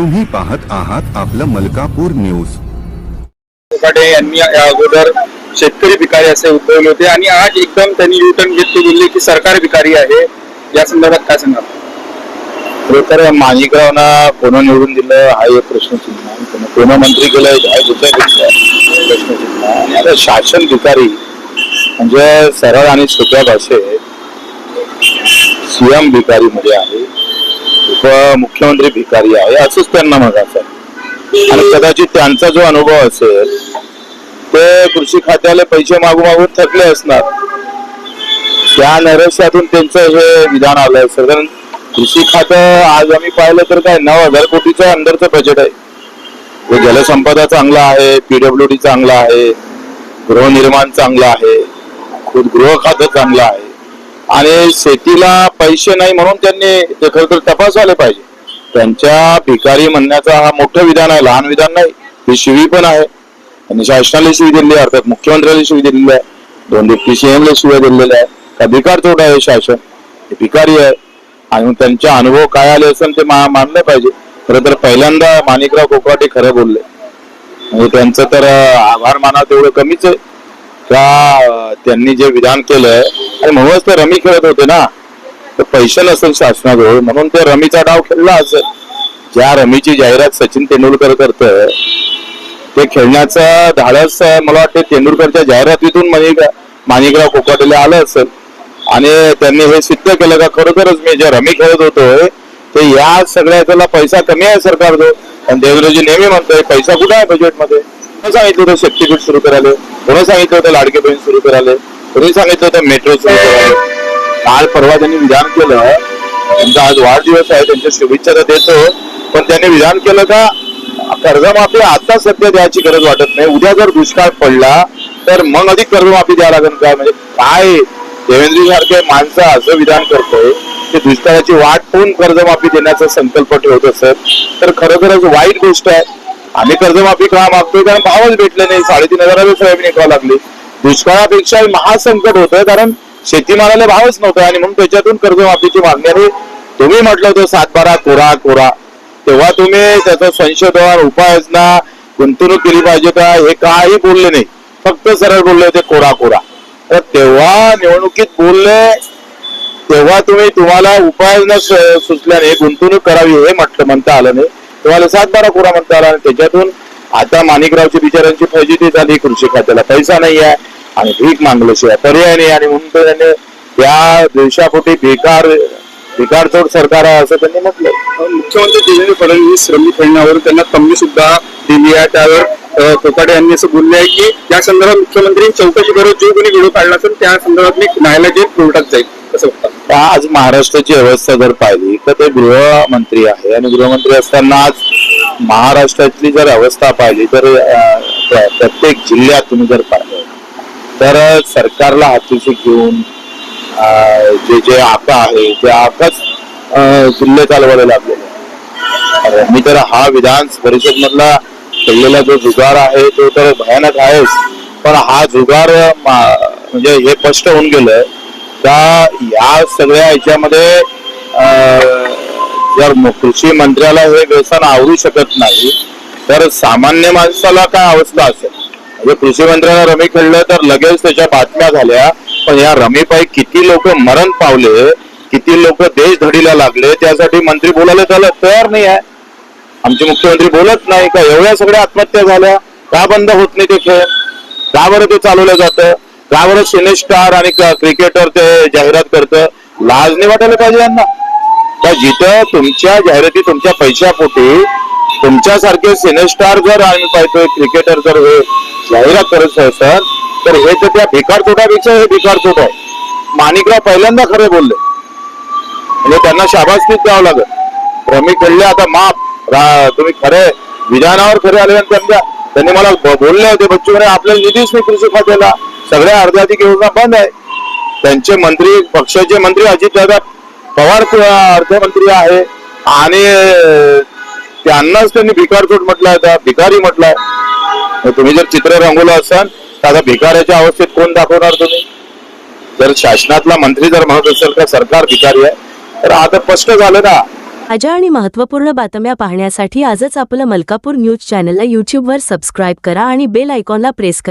तुम्ही पाहत आहात आपलं मलकापूर न्यूज. कोकाटे यांनी या अगोदर शेतकरी भिकारी असे उद्भवले होते आणि आज एकदम त्यांनी युटर्न घेत ते बोलले की सरकार भिकारी आहे. या संदर्भात काय सांगा खरं तर माणिकरावना कोण निवडून दिलं हा एक प्रश्नचिन्ह आहे. कोण मंत्री केलं हा दुसरा प्रश्नचिन्ह आहे. आणि आता शासन भिकारी म्हणजे सरळ आणि सोप्या भाषेत सीएम भिकारी मध्ये आहे. उपमुख्यमंत्री भिकारी आहे असंच त्यांना म्हणायचं आहे. आणि कदाचित त्यांचा जो अनुभव असेल ते कृषी खात्याला पैसे मागू मागून थकले असणार. त्या नैराश्यातून त्यांचं हे विधान आलंय साधारण कारण कृषी खातं आज आम्ही पाहिलं तर काय नऊ हजार कोटीचं अंदरचं बजेट आहे. जलसंपदा चांगला आहे पीडब्ल्यू डी चांगला आहे गृहनिर्माण चांगलं आहे खुद गृह खातं चांगलं आहे. आणि शेतीला पैसे नाही म्हणून त्यांनी ते खरं तर तपासायला पाहिजे. त्यांच्या भिकारी म्हणण्याचा हा मोठं विधान आहे लहान विधान नाही. ही शिवी पण आहे. त्यांनी शासनाला शिवी दिलेली आहे अर्थात मुख्यमंत्र्याला शिवी दिलेली आहे. दोन डिप्टी सीएमला शिव्या दिलेल्या आहे का भिकार तोड आहे शासन? हे भिकारी आहे. आणि त्यांच्या अनुभव काय आले असेल ते मा- मानले पाहिजे. खरं तर पहिल्यांदा माणिकराव कोकाटे खरं बोलले. म्हणजे त्यांचं तर आभार माना तेवढं कमीच आहे. का त्यांनी जे विधान केलंय आणि म्हणूनच ते रमी खेळत होते ना. तर पैसे नसेल शासनाजवळ म्हणून ते रमीचा डाव खेळला असेल ज्या रमीची जाहिरात सचिन तेंडुलकर करत ते खेळण्याचं धाडस मला वाटतं तेंडुलकरच्या जाहिरातीतून माणिक माणिकराव कोकाटेला आलं असेल. आणि त्यांनी हे सिद्ध केलं का खरोखरच मी जे रमी खेळत होतोय ते या सगळ्या त्याला पैसा कमी आहे सरकारजवळ. आणि देवेंद्रजी नेहमी म्हणतोय पैसा कुठे आहे बजेटमध्ये कोणी सांगितलं होतं शक्तीपीठ सुरू करायला. कोणी सांगितलं होतं लाडके बहीण सुरू करायला. कोणी सांगितलं होतं मेट्रो सुरू करायला. काल परवा त्यांनी विधान केलं. त्यांचा आज वाढदिवस आहे. त्यांच्या शुभेच्छा तर देतो. पण त्यांनी विधान केलं का? कर्जमाफी आता सध्या द्यायची गरज वाटत नाही. उद्या जर दुष्काळ पडला तर मग अधिक कर्जमाफी द्यावं लागेल काय म्हणजे काय? देवेंद्र सारखे माणसं असं विधान करतोय की दुष्काळाची वाट पाहून कर्जमाफी देण्याचा संकल्प ठेवत असत तर खरोखरच वाईट गोष्ट आहे. आम्ही कर्जमाफी का मागतोय कारण भावच भेटले नाही. साडेतीन हजाराला सोयाबीन विकावं लागली. दुष्काळापेक्षा महासंकट होतं कारण शेतीमालाला भावच नव्हता आणि म्हणून त्याच्यातून कर्जमाफीची मागणी आहे. तुम्ही म्हटलं होतं सातबारा कोरा कोरा. तेव्हा तुम्ही त्याचं संशोधन उपाययोजना गुंतवणूक केली पाहिजे का? हे काही बोलले नाही. फक्त सरळ बोलले होते कोरा कोरा. तर तेव्हा निवडणुकीत बोलले तेव्हा तुम्ही तुम्हाला उपाययोजना सुचल्याने गुंतवणूक करावी हे म्हटलं म्हणता आलं नाही. तुम्हाला सात बारा कोरा म्हणता आला आणि त्याच्यातून आता माणिकरावची बिचारांची फजिती झाली कृषी खात्याला पैसा नाही आहे आणि भीक मागल्याशिवाय पर्याय नाही आणि म्हणून त्याने त्या देशापोटी बेकार बेकारचोड सरकार आहे असं त्यांनी म्हटलं मुख्यमंत्री देवेंद्र फडणवीस श्रमिक खेळण्यावर त्यांना तंबी सुद्धा दिली आहे. त्यावर कोकाडे यांनी असं बोलले आहे की या संदर्भात मुख्यमंत्री चौकशी करत जो कोणी व्हिडिओ काढला असेल त्या संदर्भात मी न्यायालयात कोर्टात जाईल. असं तर आज महाराष्ट्राची अवस्था जर पाहिली तर ते गृहमंत्री आहे आणि गृहमंत्री असताना आज महाराष्ट्रातली जर अवस्था पाहिली तर प्र- प्रत्येक जिल्ह्यात तुम्ही जर पाहिलं तर सरकारला हातीशी घेऊन जे जे आका आहे ते आकाच जिल्हे चालवायला लागलेले आहे. अरे, मी तर हा विधान परिषद मधला खेळलेला जो जुगार आहे तो तर भयानक आहेच पण हा जुगार मा- म्हणजे हे स्पष्ट होऊन गेलं का या सगळ्या ह्याच्यामध्ये जर कृषी मंत्र्याला हे व्यसन आवरू शकत नाही तर सामान्य माणसाला काय अवस्था असेल? म्हणजे कृषी मंत्र्याला रमी खेळलं तर लगेच त्याच्या बातम्या झाल्या पण या रमीपायी किती लोक मरण पावले किती लोक देश धडीला लागले त्यासाठी मंत्री बोलायला त्याला तयार नाही आहे. आमचे मुख्यमंत्री बोलत नाही का एवढ्या सगळ्या आत्महत्या झाल्या का बंद होत नाही ते खेळ? का बरं ते चालवलं जातं? का बरं सिने स्टार आणि क्रिकेटर ते जाहिरात करतं. लाज नाही वाटायला पाहिजे यांना. का जिथं तुमच्या जाहिराती तुमच्या पैशापोटी तुमच्यासारखे सिनेस्टार जर आम्ही पाहतोय क्रिकेटर जर हे जाहिरात करत असेल तर हे तर त्या भिकार तोटापेक्षा हे भिकार तोट आहे. माणिकराव पहिल्यांदा खरे बोलले. म्हणजे त्यांना शाबासकीच द्यावं लागत रमी खेळले आता माफ. रा- तुम्ही खरे विधानावर खरे आले आणि त्यांच्या. त्यांनी मला बोलले होते बच्चू म्हणे आपल्याला निधीच नाही कृषी खात्याला सगळ्या अर्धाधिक योजना बंद आहे. त्यांचे मंत्री पक्षाचे मंत्री अजितदादा पवार अर्थमंत्री आहे. आणि त्यांनाच त्यांनी भिकारचोट म्हटलाय आता भिकारी म्हटलाय तुम्ही जर चित्र रंगवलं असाल तर आता भिकाऱ्याच्या अवस्थेत कोण दाखवणार तुम्ही? जर शासनातला मंत्री जर म्हणत असेल का सरकार भिकारी आहे. तर आता स्पष्ट झालं ना. ताज्या आणि महत्त्वपूर्ण बातम्या पाहण्यासाठी आजच आपलं मलकापूर न्यूज चॅनलला यूट्यूबवर सबस्क्राईब करा आणि बेल आयकॉनला प्रेस करा.